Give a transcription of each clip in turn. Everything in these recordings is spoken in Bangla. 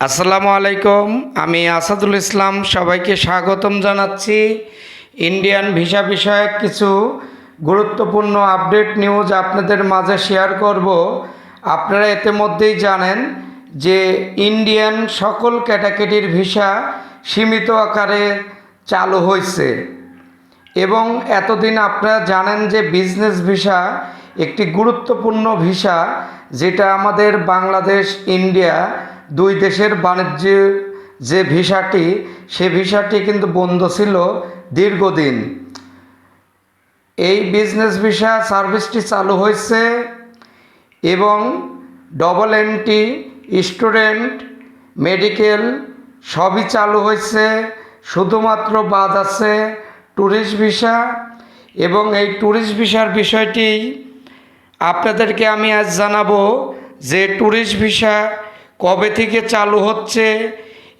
আসসালামু আলাইকুম, আমি আসাদুল ইসলাম, সবাইকে স্বাগতম জানাচ্ছি। ইন্ডিয়ান ভিসা বিষয়ক কিছু গুরুত্বপূর্ণ আপডেট নিউজ আপনাদের মাঝে শেয়ার করব। আপনারা এতে মধ্যেই জানেন যে ইন্ডিয়ান সকল ক্যাটাগরির ভিসা সীমিত আকারে চালু হয়েছে। এবং এতদিন আপনারা জানেন যে বিজনেস ভিসা একটি গুরুত্বপূর্ণ ভিসা, যেটা আমাদের বাংলাদেশ, ইন্ডিয়া দুই দেশের বাণিজ্য যে ভিসাটি, সে ভিসাটি কিন্তু বন্ধ ছিল দীর্ঘদিন। এই বিজনেস ভিসা সার্ভিসটি চালু হয়েছে এবং ডবল এন্ট্রি স্টুডেন্ট মেডিকেল সবই চালু হয়েছে। শুধুমাত্র বাদ আছে ট্যুরিস্ট ভিসা এবং এই ট্যুরিস্ট ভিসার বিষয়টি আপনাদেরকে আমি আজ জানাব যে ট্যুরিস্ট ভিসা কবে থেকে চালু হচ্ছে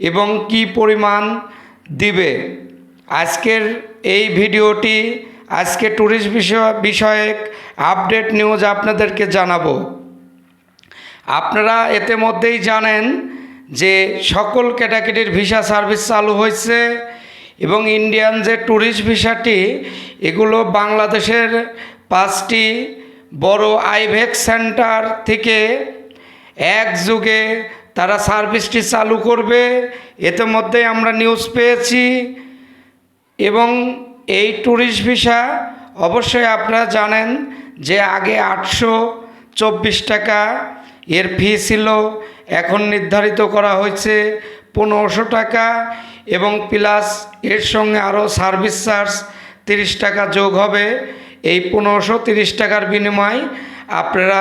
এবং কি পরিমাণ দিবে? আজকের এই ভিডিওটি আজকে ট্যুরিস্ট বিষয় বিষয়ক আপডেট নিউজ আপনাদেরকে জানাব। আপনারা এতে মধ্যেই জানেন যে সকল ক্যাটাগরির ভিসা সার্ভিস চালু হয়েছে এবং ইন্ডিয়ান যে ট্যুরিস্ট ভিসাটি, এগুলো বাংলাদেশের পাঁচটি বড় আইভেক সেন্টার থেকে এক যুগে তারা সার্ভিসটি চালু করবে, এতে মধ্যেই আমরা নিউজ পেয়েছি। এবং এই ট্যুরিস্ট ভিসা অবশ্যই আপনারা জানেন যে আগে আটশো চব্বিশ টাকা এর ফি ছিল, এখন নির্ধারিত করা হয়েছে পনেরোশো টাকা এবং প্লাস এর সঙ্গে আরও সার্ভিস চার্জ তিরিশ টাকা যোগ হবে। এই পনেরোশো তিরিশ টাকার বিনিময়ে আপনারা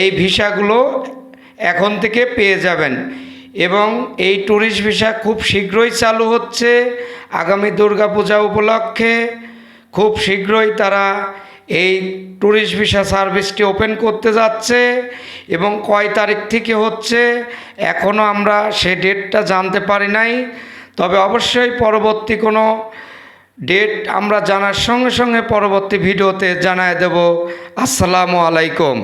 এই ভিসাগুলো এখন থেকে পেয়ে যাবেন। এবং এই ট্যুরিস্ট ভিসা খুব শীঘ্রই চালু হচ্ছে। আগামী দুর্গাপূজা উপলক্ষে খুব শীঘ্রই তারা এই ট্যুরিস্ট ভিসা সার্ভিসটি ওপেন করতে যাচ্ছে এবং কয় তারিখ থেকে হচ্ছে এখনও আমরা সে ডেটটা জানতে পারি নাই। তবে অবশ্যই পরবর্তী কোনো ডেট আমরা জানার সঙ্গে সঙ্গে পরবর্তী ভিডিওতে জানায় দেব। আসসালামু আলাইকুম।